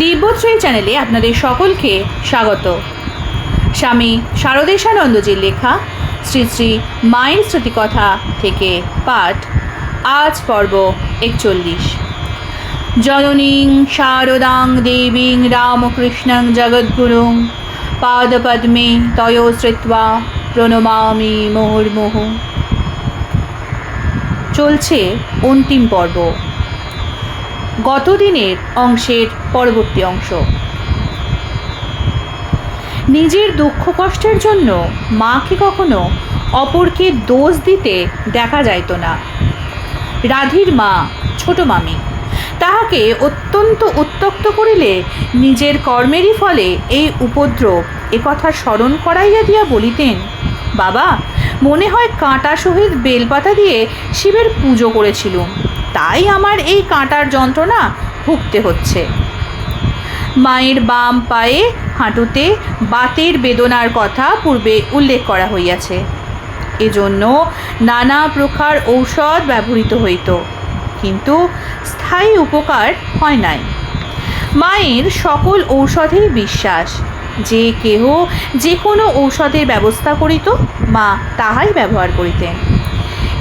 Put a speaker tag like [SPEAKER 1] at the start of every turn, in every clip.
[SPEAKER 1] দিব্যশ্রী চ্যানেলে আপনাদের সকলকে স্বাগত। স্বামী শারদেশানন্দজির লেখা শ্রী শ্রী মায়ের স্মৃতিকথা থেকে পাঠ, আজ পর্ব একচল্লিশ। জননীং শারদাং দেবীং রামকৃষ্ণং জগদ্গুরুং পাদপদ্মে তয় শ্রিত্বা প্রণমামি মুহুর্মুহ। চলছে অন্তিম পর্ব। গতদিনের অংশের পরবর্তী অংশ। নিজের দুঃখ কষ্টের জন্য মাকে কখনো অপরকে দোষ দিতে দেখা যাইত না। রাধির মা ছোট মামি, তাহাকে অত্যন্ত উত্তক্ত করিলে নিজের কর্মেরই ফলে এই উপদ্রব একথা স্মরণ করাইয়া দিয়া বলিতেন, বাবা, মনে হয় কাঁটা সহিত বেলপাতা দিয়ে শিবের পুজো করেছিলুম। তাই আমার এই কাঁটার যন্ত্রণা ভুগতে হচ্ছে। মায়ের বাম পায়ে হাঁটুতে বাতের বেদনার কথা পূর্বে উল্লেখ করা হইয়াছে। এজন্য নানা প্রকার ঔষধ ব্যবহৃত হইত, কিন্তু স্থায়ী উপকার হয় নাই। মায়ের সকল ঔষধেই বিশ্বাস, যে কেহ যে কোনো ঔষধের ব্যবস্থা করিত, মা তাহাই ব্যবহার করিতেন।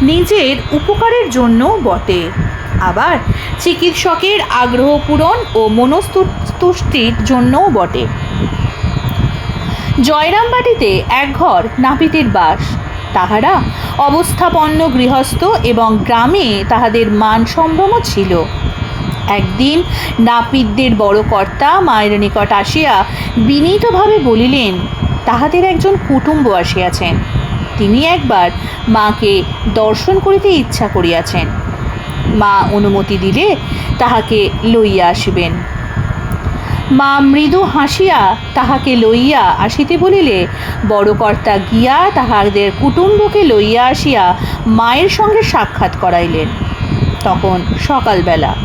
[SPEAKER 1] নিজের উপকারের জন্য বটে। আবার চিকিৎসকের আগ্রহ পূরণ ও মনস্তুষ্টির জন্যও বটে। জয়রামবাটিতে এক ঘর নাপিতের বাস। তাহারা অবস্থাপন্ন গৃহস্থ এবং গ্রামে তাহাদের মান সম্ভ্রমও ছিল। একদিন নাপিতদের বড় কর্তা মায়ের নিকট আসিয়া বিনীতভাবে বলিলেন, তাহাদের একজন কুটুম্ব আসিয়াছেন। তিনি একবার মাকে দর্শন করিতে ইচ্ছা করিয়াছেন। মা অনুমতি দিলে তাহাকে লইয়া আসিবেন। মা মৃদু হাসিয়া তাহাকে লইয়া আসিতে বলিলে বড় কর্তা গিয়া তাহাদের কুটুম্বকে লইয়া আসিয়া মায়ের সঙ্গে সাক্ষাৎ করাইলেন। তখন সকালবেলা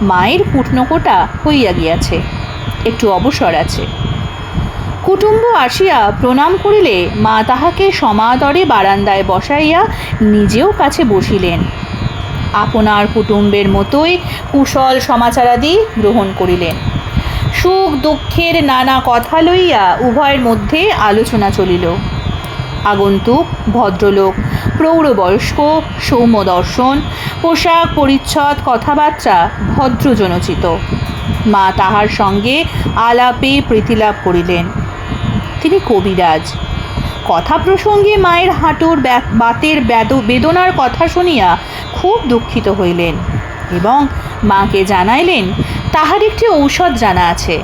[SPEAKER 1] মায়ের কুটনকোটা হইয়া গিয়াছে, একটু অবসর আছে। কুটুম্ব আসিয়া প্রণাম করিলে মা তাহাকে সমাদরে বারান্দায় বসাইয়া নিজেও কাছে বসিলেন। আপনার কুটুম্বের মতোই কুশল সমাচারাদি গ্রহণ করিলেন। সুখ দুঃখের নানা কথা লইয়া উভয়ের মধ্যে আলোচনা চলিল। আগন্তুক ভদ্রলোক, প্রৌঢ়বয়স্ক সৌম্য দর্শন পোশাক পরিচ্ছদ কথাবার্তা ভদ্রজনচিত। মা তাহার সঙ্গে আলাপে প্রীতিলাভ করিলেন। তিনি কবিরাজ। কথা প্রসঙ্গে মায়ের হাঁটুর বাতের বেদ- বেদনার কথা শুনিয়া খুব দুঃখিত হইলেন এবং মাকে জানাইলেন, তাহার একটি ঔষধ জানা আছে।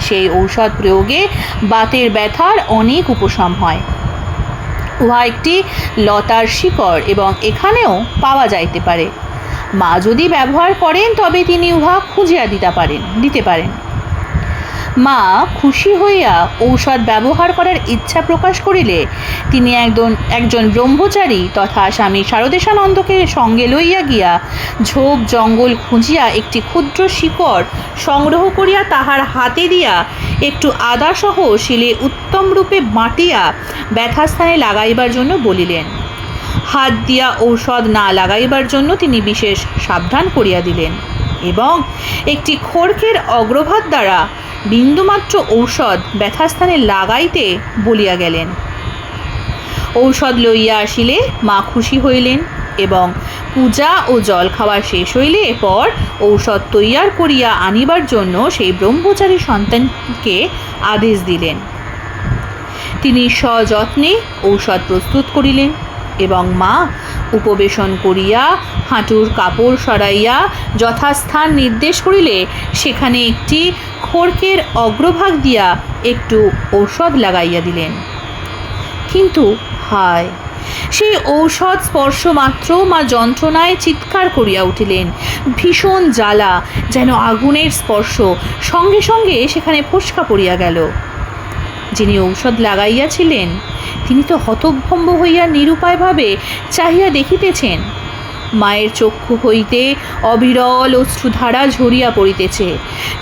[SPEAKER 1] সেই ঔষধ প্রয়োগে বাতের ব্যথার অনেক উপশম হয়। উহা একটি লতার শিকড় এবং এখানেও পাওয়া যাইতে পারে। মা যদি ব্যবহার করেন, তবে তিনি উহা খুঁজিয়া দিতে পারেন দিতে পারেন। মা খুশি হইয়া ঔষধ ব্যবহার করার ইচ্ছা প্রকাশ করিলে, তিনি একজন একজন ব্রহ্মচারী তথা স্বামী শারদেশানন্দকে সঙ্গে লইয়া গিয়া ঝোপ জঙ্গল খুঁজিয়া একটি ক্ষুদ্র শিকড় সংগ্রহ করিয়া তাহার হাতে দিয়া একটু আদাসহ শিলে উত্তম রূপে বাটিয়া ব্যথাস্থানে লাগাইবার জন্য বলিলেন। হাত দিয়া ঔষধ না লাগাইবার জন্য তিনি বিশেষ সাবধান করিয়া দিলেন। এবং একটি খড়কের অগ্রভাগ দ্বারা বিন্দুমাত্র ঔষধ ব্যথাস্থানে লাগাইতে বলিয়া গেলেন। ঔষধ লইয়া আসিলে মা খুশি হইলেন এবং পূজা ও জল খাওয়া শেষ হইলে পর ঔষধ তৈয়ার করিয়া আনিবার জন্য সেই ব্রহ্মচারী সন্তানকে আদেশ দিলেন। তিনি সযত্নে ঔষধ প্রস্তুত করিলেন এবং মা উপবেশন করিয়া হাঁটুর কাপড় সরাইয়া যথাস্থান নির্দেশ করিলে সেখানে একটি খড়কের অগ্রভাগ দিয়া একটু ঔষধ লাগাইয়া দিলেন। কিন্তু হায়, সেই ঔষধ স্পর্শ মাত্র মা যন্ত্রণায় চিৎকার করিয়া উঠিলেন। ভীষণ জ্বালা যেন আগুনের স্পর্শ সঙ্গে সঙ্গে সেখানে ফোসকা পড়িয়া গেল। যিনি ঔষধ লাগাইয়াছিলেন, তিনি তো হতভম্ব হইয়া নিরুপায়ভাবে চাহিয়া দেখিতেছেন। মায়ের চক্ষু হইতে অবিরল অশ্রুধারা ঝরিয়া পড়িতেছে।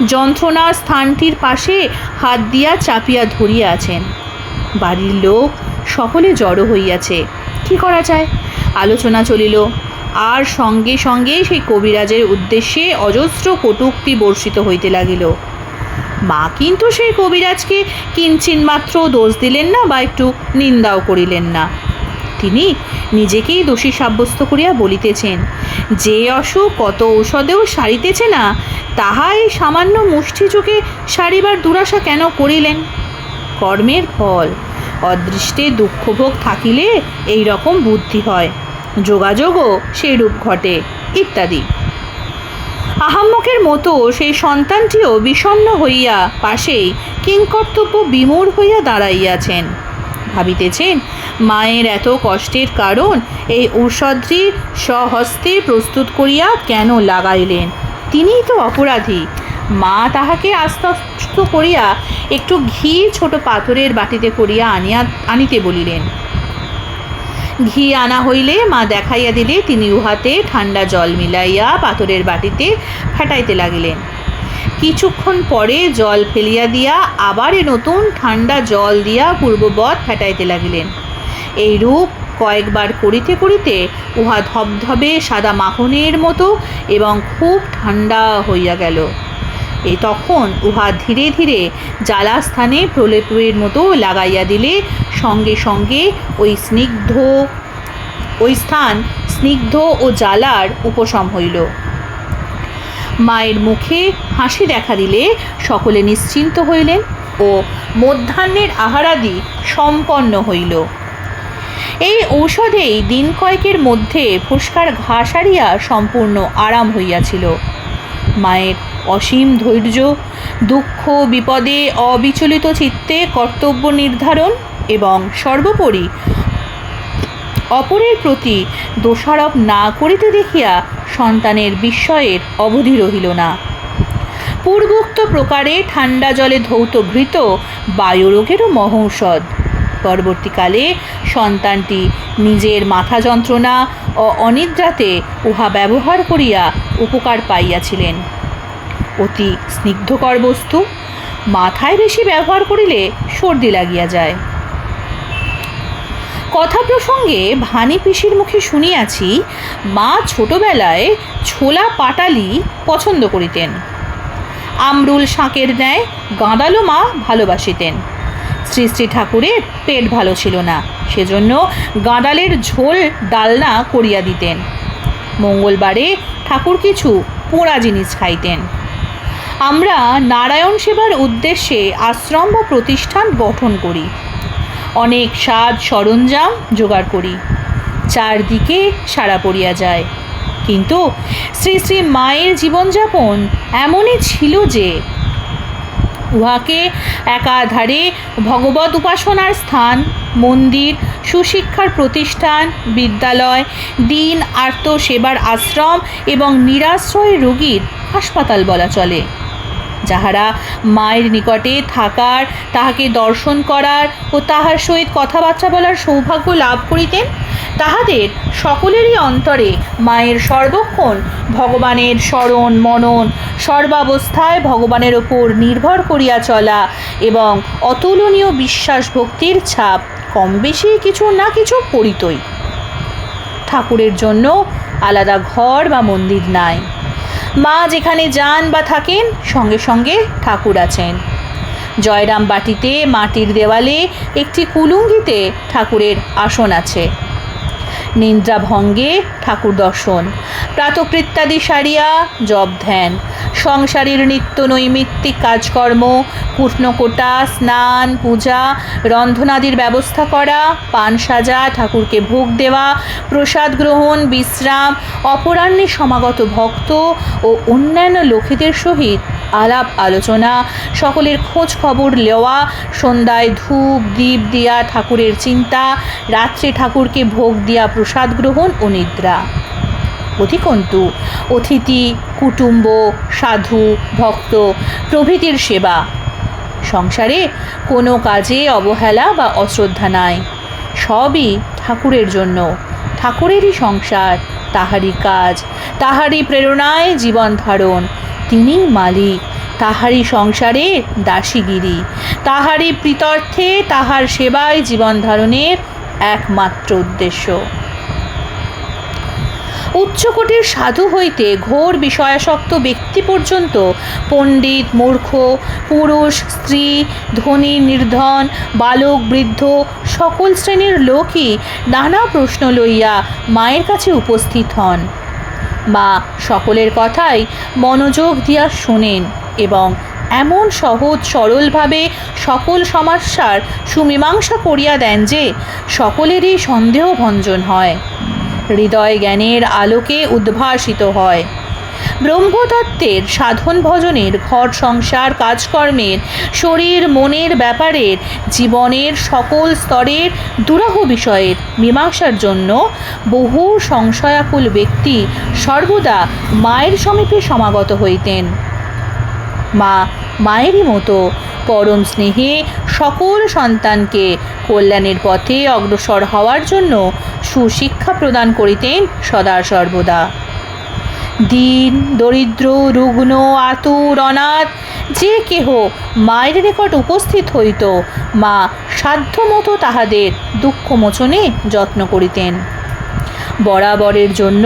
[SPEAKER 1] যন্ত্রণার স্থানটির পাশে হাত দিয়া চাপিয়া ধরিয়া আছেন। বাড়ির লোক সকলে জড়ো হইয়াছে। কি করা যায়? আলোচনা চলিল। আর সঙ্গে সঙ্গে সেই কবিরাজের উদ্দেশ্যে অজস্র কটূক্তি বর্ষিত হইতে লাগিল। মা কিন্তু সেই কবিরাজকে কিঞ্চিন মাত্র দোষ দিলেন না বা একটু নিন্দাও করিলেন না। তিনি নিজেকেই দোষী সাব্যস্ত করিয়া বলিতেছেন, যে অসুখ কত ঔষধেও সারিতেছে না তাহা এই সামান্য মুষ্টি চোখে সারিবার দুরাশা কেন করিলেন? কর্মের ফল, অদৃষ্টে দুঃখভোগ থাকিলে এই রকম বুদ্ধি হয়। যোগাযোগও সেই রূপ ঘটে, ইত্যাদি। আহাম্মকের মতো সেই সন্তানটিও বিষণ্ণ হইয়া পাশেই কিংকর্তব্য বিমূঢ় হইয়া দাঁড়াইয়াছেন। ভাবিতেছেন, মায়ের এত কষ্টের কারণ এই ঔষধটি স্বহস্তে প্রস্তুত করিয়া কেন লাগাইলেন? তিনিই তো অপরাধী। মা তাহাকে আস্তে আস্তে করিয়া একটু ঘি ছোট পাথরের বাটিতে করিয়া আনিয়া আনিতে বলিলেন ঘি আনা হইলে মা দেখাইয়া দিলে তিনি উহাতে ঠান্ডা জল মিলাইয়া পাথরের বাটিতে ফাটাইতে লাগিলেন। কিছুক্ষণ পরে জল ফেলিয়া দিয়া আবার নতুন ঠান্ডা জল দিয়া পূর্ববৎ ফাটাইতে লাগিলেন। এই রূপ কয়েকবার করিতে করিতে উহা ধবধবে সাদা মাখনের মতো এবং খুব ঠান্ডা হইয়া গেল। এই তখন উহা ধীরে ধীরে জ্বালা স্থানে প্রলেপের মতো লাগাইয়া দিলে সঙ্গে সঙ্গে ওই স্নিগ্ধ, ওই স্থান স্নিগ্ধ ও জ্বালার উপশম হইল। মায়ের মুখে হাসি দেখা দিলে সকলে নিশ্চিন্ত হইলেন ও মধ্যাহ্নের আহারাদি সম্পন্ন হইল। এই ঔষধেই দিন কয়েকের মধ্যে ফুসকার ঘা সারিয়া সম্পূর্ণ আরাম হইয়াছিল। মায়ের অসীম ধৈর্য, দুঃখ, বিপদে, অবিচলিত চিত্তে কর্তব্য নির্ধারণ এবং সর্বোপরি অপরের প্রতি দোষারোপ না করিতে দেখিয়া সন্তানের বিস্ময়ের অবধি রহিল না। পূর্বোক্ত প্রকারে ঠান্ডা জলে ধৌত ঘৃত বায়ুরোগেরও মহৌষধ। পরবর্তীকালে সন্তানটি নিজের মাথা যন্ত্রণা ও অনিদ্রাতে উহা ব্যবহার করিয়া উপকার পাইয়াছিলেন। অতি স্নিগ্ধকর বস্তু মাথায় বেশি ব্যবহার করিলে সর্দি লাগিয়া যায়। কথা প্রসঙ্গে ভানি পিসির মুখে শুনিয়াছি, মা ছোটবেলায় ছোলা পাটালি পছন্দ করিতেন। আমরুল শাঁকের ন্যায় গাঁদালো মা ভালোবাসিতেন। শ্রী শ্রী ঠাকুরের পেট ভালো ছিল না, সেজন্য গাঁদালের ঝোল ডালনা করিয়া দিতেন। মঙ্গলবারে ঠাকুর কিছু পোড়া জিনিস খাইতেন। আমরা নারায়ণ সেবার উদ্দেশ্যে আশ্রম বা প্রতিষ্ঠান গঠন করি। অনেক সাজ সরঞ্জাম জোগাড় করি। চারদিকে সারা পড়িয়া যায়। কিন্তু শ্রী শ্রী মায়ের জীবনযাপন এমনই ছিল যে, উহাকে একাধারে ভগবত উপাসনার স্থান, মন্দির, সুশিক্ষার প্রতিষ্ঠান, বিদ্যালয়, দিন আর্ত সেবার আশ্রম এবং নিরাশ্রয় রোগীর হাসপাতাল বলা চলে। যাহারা মায়ের নিকটে থাকার, তাহাকে দর্শন করার ও তাহার সহিত কথাবার্তা বলার সৌভাগ্য লাভ করিতেন, তাহাদের সকলেরই অন্তরে মায়ের সর্বক্ষণ ভগবানের স্মরণ, মনন সর্বাবস্থায় ভগবানের ওপর নির্ভর করিয়া চলা এবং অতুলনীয় বিশ্বাস ভক্তির ছাপ কম বেশি কিছু না কিছু পড়িতই ঠাকুরের জন্য আলাদা ঘর বা মন্দির নাই। মা যেখানে যান বা থাকেন, সঙ্গে সঙ্গে ঠাকুর আছেন। জয়রাম বাটিতে মাটির দেওয়ালে একটি কুলুঙ্গিতে ঠাকুরের আসন আছে। নিদ্রা ভঙ্গে ঠাকুর দর্শন। প্রাতকৃত্যাদি সারিয়া জব ধ্যান। সংসারের নিত্য নৈমিত্তিক কাজকর্ম কূষ্ণকোটা স্নান, পূজা, রন্ধনাদির ব্যবস্থা করা, পান সাজা, ঠাকুরকে ভোগ দেওয়া, প্রসাদ গ্রহণ, বিশ্রাম, অপরাহ্নে সমাগত ভক্ত ও অন্যান্য লোকেদের সহিত আলাপ আলোচনা, সকলের খোঁজ খবর নেওয়া, সন্ধ্যায় ধূপ দ্বীপ দিয়া ঠাকুরের চিন্তা, রাত্রে ঠাকুরকে ভোগ দিয়া প্রসাদ গ্রহণ ও নিদ্রা। অধিকন্তু, অতিথি, কুটুম্ব, সাধু, ভক্ত, প্রভৃতির সেবা। সংসারে কোনো কাজে অবহেলা বা অশ্রদ্ধা নাই। সবই ঠাকুরের জন্য। ঠাকুরেরই সংসার, তাহারই কাজ, তাহারই প্রেরণায় জীবন ধারণ। তিনি মালিক, তাহারই সংসারে দাসীগিরি, তাহারই প্রীতর্থে তাহার সেবায় জীবন ধারণের একমাত্র উদ্দেশ্য। উচ্চকোটির সাধু হইতে ঘোর বিষয়াসক্ত ব্যক্তি পর্যন্ত পণ্ডিত, মূর্খ, পুরুষ, স্ত্রী, ধনী, নির্ধন, বালক, বৃদ্ধ সকল শ্রেণির লোকই নানা প্রশ্ন লইয়া মায়ের কাছে উপস্থিত হন। মা সকলের কথাই মনোযোগ দিয়া শোনেন এবং এমন সহজ সরলভাবে সকল সমস্যার সুমীমাংসা করিয়া দেন যে সকলেরই সন্দেহভঞ্জন হয়। হৃদয় জ্ঞানের আলোকে উদ্ভাসিত হয়। ব্রহ্মতত্ত্বের সাধন ভজনের ঘর সংসার কাজকর্মের, শরীর মনের ব্যাপারের, জীবনের সকল স্তরের দুরাহ বিষয়ের মীমাংসার জন্য বহু সংশয়াকুল ব্যক্তি সর্বদা মায়ের সমীপে সমাগত হইতেন। মা মায়েরই মতো। পরম স্নেহে সকল সন্তানকে কল্যাণের পথে অগ্রসর হওয়ার জন্য সুশিক্ষা প্রদান করিতেন সদা সর্বদা। দিন, দরিদ্র, রুগ্ন, আতুর, অনাথ, যে কেহ মায়ের নিকট উপস্থিত হইত, মা সাধ্যমতো তাহাদের দুঃখ মোচনে যত্ন করিতেন। বরাবরের জন্য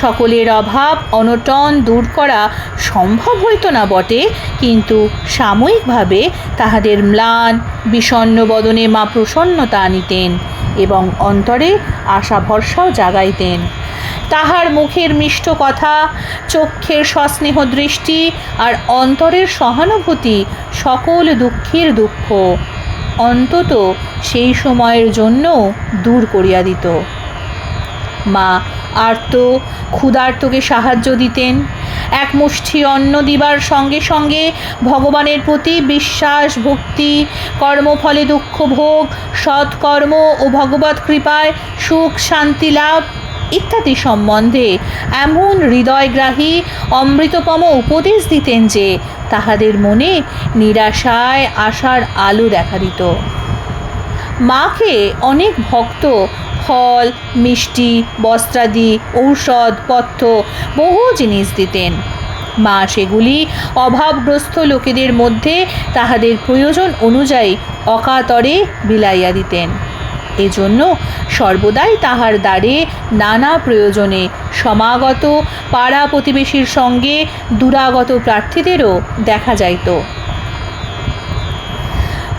[SPEAKER 1] সকলের অভাব অনটন দূর করা সম্ভব হইত না বটে, কিন্তু সাময়িকভাবে তাহাদের ম্লান, বিষণ্ণ বদনে মা প্রসন্নতা আনিতেন এবং অন্তরে আশা ভরসাও জাগাইতেন। তাহার মুখের মিষ্ট কথা, চক্ষের সস্নেহ দৃষ্টি আর অন্তরের সহানুভূতি সকল দুঃখের দুঃখ অন্তত সেই সময়ের জন্য দূর করিয়া দিত। মা, আর্ত, ক্ষুধার্তকে সাহায্য দিতেন। এক মুষ্টি অন্ন দিবার সঙ্গে সঙ্গে ভগবানের প্রতি বিশ্বাস, ভক্তি, কর্মফলে দুঃখ ভোগ, সৎকর্ম ও ভগবত কৃপায় সুখ, শান্তি লাভ ইত্যাদি সম্বন্ধে এমন হৃদয়গ্রাহী অমৃতপম উপদেশ দিতেন যে তাহাদের মনে নিরাশায় আশার আলো দেখা দিত। মাকে অনেক ভক্ত ফল, মিষ্টি, বস্ত্রাদি, ঔষধ, পথ্য, বহু জিনিস দিতেন। মা সেগুলি অভাবগ্রস্ত লোকেদের মধ্যে তাহাদের প্রয়োজন অনুযায়ী অকাতরে বিলাইয়া দিতেন। এজন্য সর্বদাই তাহার দ্বারে নানা প্রয়োজনে সমাগত পাড়া প্রতিবেশীর সঙ্গে দুরাগত প্রার্থীদেরও দেখা যাইত।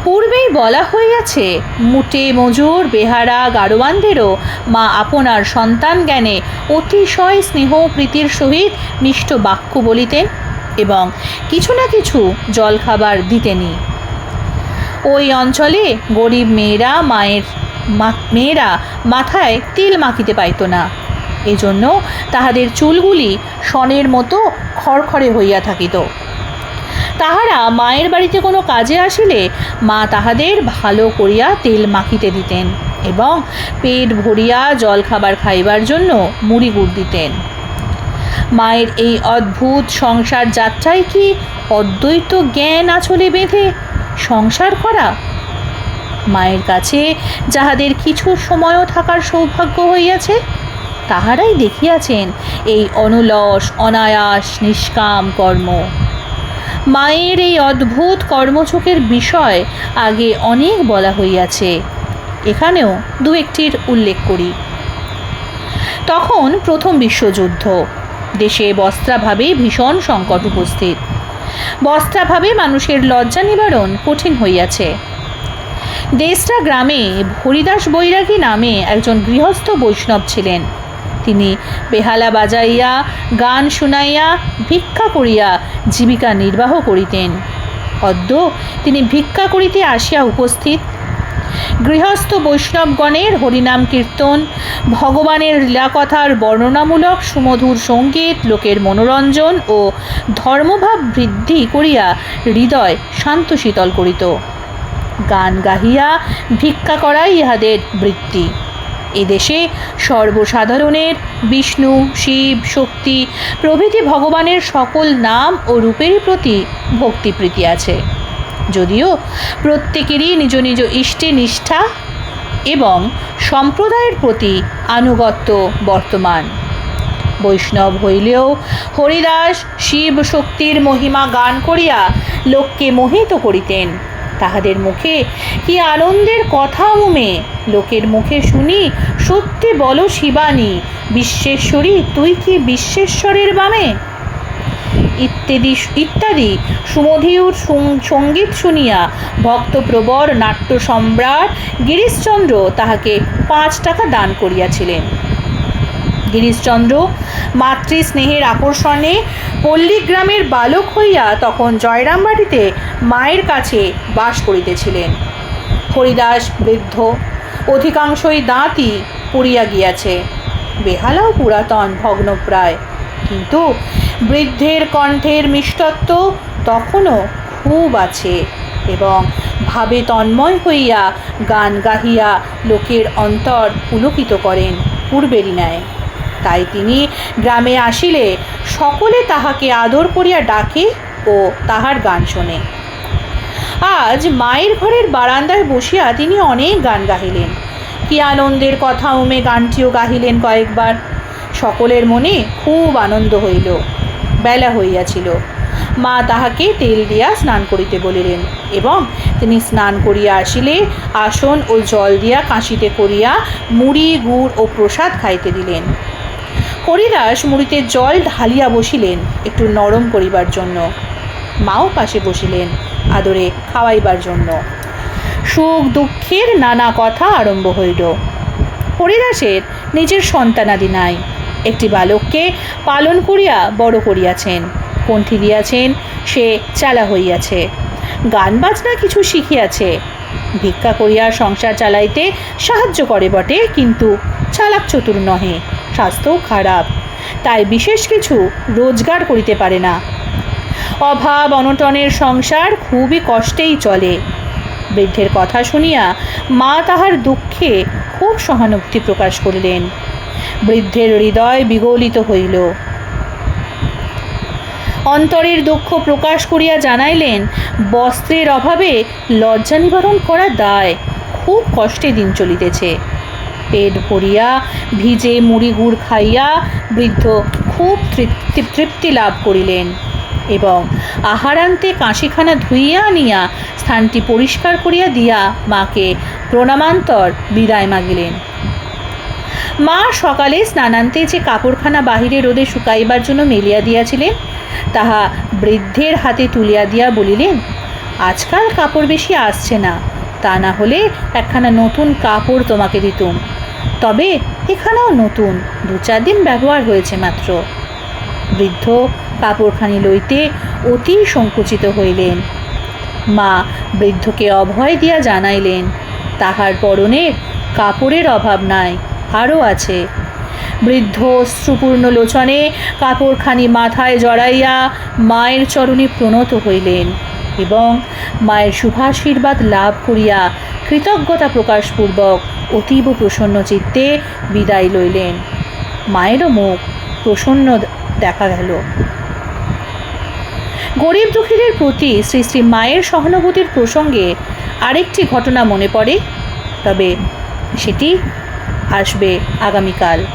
[SPEAKER 1] পূর্বেই বলা হইয়াছে, মুটে মজুর বেহারা গাড়োয়ানদেরও মা আপনার সন্তান জ্ঞানে অতিশয় স্নেহ প্রীতির সহিত মিষ্ট বাক্য বলিতেন এবং কিছু না কিছু জলখাবার দিতেনই। ওই অঞ্চলে গরিব মেয়েরা মায়ের মেয়েরা মাথায় তিল মাখিতে পাইত না। এজন্য তাহাদের চুলগুলি সনের মতো খড়খড়ে হইয়া থাকিত। তাহারা মায়ের বাড়িতে কোনো কাজে আসিলে মা তাহাদের ভালো করিয়া তেল মাখিতে দিতেন এবং পেট ভরিয়া জল খাবার খাইবার জন্য মুড়ি গুড় দিতেন। মায়ের এই অদ্ভুত সংসার যাত্রায় কি অদ্বৈত জ্ঞান আছলে বেঁধে সংসার করা? মায়ের কাছে যাহাদের কিছু সময়ও থাকার সৌভাগ্য হইয়াছে, তাহারাই দেখিয়াছেন এই অনলস, অনায়াস, নিষ্কাম কর্ম। মায়ের এই অদ্ভুত কর্মযোগের বিষয় আগে অনেক বলা হইয়াছে। এখানেও দু একটির উল্লেখ করি। তখন প্রথম বিশ্বযুদ্ধ। দেশে বস্ত্রাভাবে ভীষণ সংকট উপস্থিত। বস্ত্রাভাবে মানুষের লজ্জা নিবারণ কঠিন হইয়াছে। দেশটা গ্রামে হরিদাস বৈরাগী নামে একজন গৃহস্থ বৈষ্ণব ছিলেন। তিনি। বেহালা বাজাইয়া, গান শুনাইয়া, ভিক্ষা করিয়া জীবিকা নির্বাহ করিতেন। অদ্য তিনি ভিক্ষা করিতে আসিয়া উপস্থিত। গৃহস্থ বৈষ্ণবগণের হরিনাম কীর্তন, ভগবানের লীলাকথার বর্ণনামূলক সুমধুর সংগীত, লোকের মনোরঞ্জন ও ধর্মভাব বৃদ্ধি করিয়া হৃদয় শান্ত শীতল করিত। গান গাহিয়া, ভিক্ষা করাই ইহাদের বৃত্তি। এদেশে সর্বসাধারণের বিষ্ণু, শিব, শক্তি প্রভৃতি ভগবানের সকল নাম ও রূপেরই প্রতি ভক্তিপ্রীতি আছে। যদিও প্রত্যেকেরই নিজ নিজ ইষ্টে নিষ্ঠা এবং সম্প্রদায়ের প্রতি আনুগত্য বর্তমান। বৈষ্ণব হইলেও হরিদাস শিব শক্তির মহিমা গান করিয়া লোককে মোহিত করিতেন। তাহাদের মুখে কি আনন্দের কথা উমে লোকের মুখে শুনি, সত্যি বলো শিবানী, বিশ্বেশ্বরী, তুই কি বিশ্বেশ্বরের বামে? ইত্যাদি ইত্যাদি। সুমধুর সংগীত শুনিয়া ভক্তপ্রবর, নাট্য সম্রাট গিরিশচন্দ্র তাহাকে পাঁচ টাকা দান করিয়াছিলেন। গিরিশচন্দ্র। মাতৃ স্নেহের আকর্ষণে পল্লীগ্রামের বালক হইয়া তখন জয়রামবাটিতে মায়ের কাছে বাস করিতেছিলেন। হরিদাস বৃদ্ধ, অধিকাংশই দাঁতই পুড়িয়া গিয়াছে। বেহালাও পুরাতন, ভগ্নপ্রায়। কিন্তু বৃদ্ধের কণ্ঠের মিষ্টত্ব তখনও খুব আছে এবং ভাবে তন্ময় হইয়া গান গাহিয়া লোকের অন্তর পুলকিত করেন পূর্বেরই ন্যায়। তাই তিনি গ্রামে আসিলে সকলে তাহাকে আদর করিয়া ডাকে ও তাহার গান শোনে। আজ মায়ের ঘরের বারান্দায় বসিয়া তিনি অনেক গান গাহিলেন। কি আনন্দের কথা উমে গানটিও গাহিলেন কয়েকবার। সকলের মনে খুব আনন্দ হইল, বেলা হইয়াছিল। মা তাহাকে তেল দিয়া স্নান করিতে বলিলেন এবং তিনি স্নান করিয়া আসিলে আসন ও জল দিয়া কাশিতে করিয়া মুড়ি, গুড় ও প্রসাদ খাইতে দিলেন। হরিদাস মুড়িতে জল ঢালিয়া বসিলেন, একটু নরম করিবার জন্য। মাও পাশে বসিলেন, আদরে খাওয়াইবার জন্য। সুখ দুঃখের নানা কথা আরম্ভ হইল। হরিদাসের নিজের সন্তানাদি নাই। একটি বালককে পালন করিয়া বড় করিয়াছেন পন্থী দিয়াছেন, সে চালা হইয়াছে। গান বাজনা কিছু শিখিয়াছে। ভিক্ষা করিয়া সংসার চালাইতে সাহায্য করে বটে, কিন্তু চালাক চতুর নহে। স্বাস্থ্যও খারাপ। তাই বিশেষ কিছু রোজগার করিতে পারে না। অভাব, অনটনের সংসার খুবই কষ্টেই চলে। বৃদ্ধের কথা শুনিয়া মা তাহার দুঃখে খুব সহানুভূতি প্রকাশ করিলেন। বৃদ্ধের হৃদয় বিগলিত হইল। অন্তরের দুঃখ প্রকাশ করিয়া জানাইলেন, বস্ত্রের অভাবে লজ্জা নিবারণ করা দায়। খুব কষ্টে দিন চলিতেছে। পেট ভরিয়া, ভিজে মুড়ি গুড় খাইয়া বৃদ্ধ খুব তৃপ্তি তৃপ্তি লাভ করিলেন এবং আহারান্তে কাশিখানা ধুইয়া আনিয়া স্থানটি পরিষ্কার করিয়া দিয়া মাকে প্রণামান্তর বিদায় মাগিলেন। মা সকালে স্নানান্তে যে কাপড়খানা বাহিরে রোদে শুকাইবার জন্য মেলিয়া দিয়াছিলেন, তাহা বৃদ্ধের হাতে তুলিয়া দিয়া বলিলেন, আজকাল কাপড় বেশি আসছে না তা না হলে একখানা নতুন কাপড় তোমাকে দিতুম। তবে এখানেও নতুন, দু চার দিন ব্যবহার হয়েছে মাত্র। বৃদ্ধ কাপড়খানি লইতে অতি সংকুচিত হইলেন। মা বৃদ্ধকে অভয় দিয়া জানাইলেন, তাহার পরনের কাপড়ের অভাব নাই, আরও আছে। বৃদ্ধ অশ্রুপূর্ণ লোচনে কাপড়খানি মাথায় জড়াইয়া মায়ের চরণে প্রণত হইলেন। এবং মায়ের শুভাশীর্বাদ লাভ করিয়া কৃতজ্ঞতা প্রকাশপূর্বক অতীব প্রসন্ন চিত্তে বিদায় লইলেন। মায়েরও মুখ প্রসন্ন দেখা গেল। গরিব দুঃখীদের প্রতি শ্রী শ্রী মায়ের সহানুভূতির প্রসঙ্গে আরেকটি ঘটনা মনে পড়ে, তবে সেটি আসবে আগামীকাল।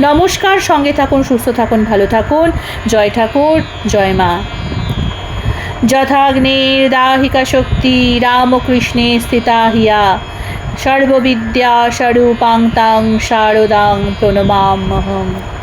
[SPEAKER 1] নমস্কার, সঙ্গে থাকুন, সুস্থ থাকুন, ভালো থাকুন। জয় ঠাকুর, জয় মা। যথাগ্নের দাহিকা শক্তি রামকৃষ্ণে স্থিতা হিয়া। সর্ববিদ্যা স্বরূপাং তাং শারদাং প্রণমাম্যহম